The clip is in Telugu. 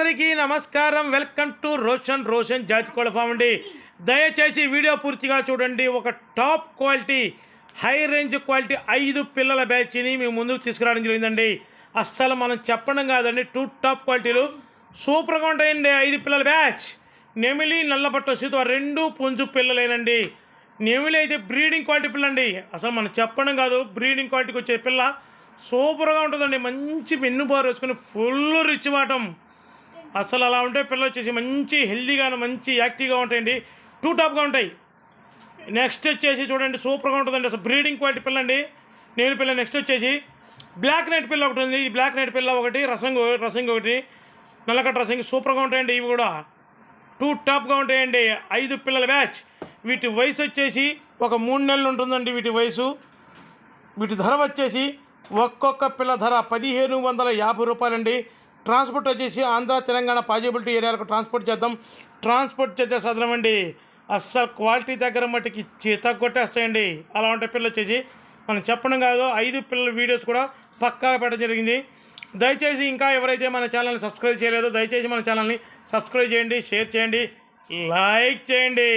అందరికీ నమస్కారం. వెల్కమ్ టు రోషన్ రోషన్ జాతి కోళ్ళ ఫామ్ అండి దయచేసి వీడియో పూర్తిగా చూడండి. ఒక top quality high range quality ఐదు పిల్లల బ్యాచ్ని మేము ముందుకు తీసుకురావడం జరిగిందండి. అస్సలు మనం చెప్పడం కాదండి. టూ టాప్ క్వాలిటీలు సూపర్గా ఉంటాయండి ఐదు పిల్లల బ్యాచ్. నెమిలి నల్లపట్ట సీత రెండు పుంజు పిల్లలేనండి. నెమిలి అయితే బ్రీడింగ్ క్వాలిటీ పిల్ల అండి అసలు మనం చెప్పడం కాదు. బ్రీడింగ్ క్వాలిటీకి వచ్చే పిల్ల సూపర్గా ఉంటుందండి. మంచి వెన్నుబారు వేసుకుని ఫుల్ రిచ్ వాటం. అసలు అలా ఉంటే పిల్లలు వచ్చేసి మంచి హెల్దీగా మంచి యాక్టివ్గా ఉంటాయండి. టూ టాప్గా ఉంటాయి. నెక్స్ట్ వచ్చేసి చూడండి సూపర్గా ఉంటుందండి. అసలు బ్రీడింగ్ క్వాలిటీ పిల్ల అండి నేను పిల్ల నెక్స్ట్ వచ్చేసి బ్లాక్ నైట్ పిల్ల ఒకటి ఉంది. ఈ బ్లాక్ నైట్ పిల్ల ఒకటి రసంగ్ రసంగ్ ఒకటి నల్లకట్ రసంగ్ సూపర్గా ఉంటాయండి ఇవి కూడా. టూ టాప్గా ఉంటాయండి. ఐదు పిల్లల బ్యాచ్ వీటి వయసు వచ్చేసి ఒక మూడు నెలలు ఉంటుందండి వీటి వయసు. వీటి ధర వచ్చేసి ఒక్కొక్క పిల్ల ధర పదిహేను వందల యాభై రూపాయలండి. ట్రాన్స్పోర్ట్ వచ్చేసి ఆంధ్ర తెలంగాణ పాజిబిలిటీ ఏరియాలకు ట్రాన్స్పోర్ట్ చేద్దాం. ట్రాన్స్పోర్ట్ చేసే సదనం అండి. అస్సలు క్వాలిటీ దగ్గర మట్టికి చేత కొట్టేస్తాయండి. అలా ఉంటే పిల్లలు వచ్చేసి మనం చెప్పడం కాదు ఐదు పిల్లల వీడియోస్ కూడా పక్కాగా పెట్టడం జరిగింది. దయచేసి ఇంకా ఎవరైతే మన ఛానల్ని సబ్స్క్రైబ్ చేయలేదో దయచేసి మన ఛానల్ని సబ్స్క్రైబ్ చేయండి షేర్ చేయండి లైక్ చేయండి.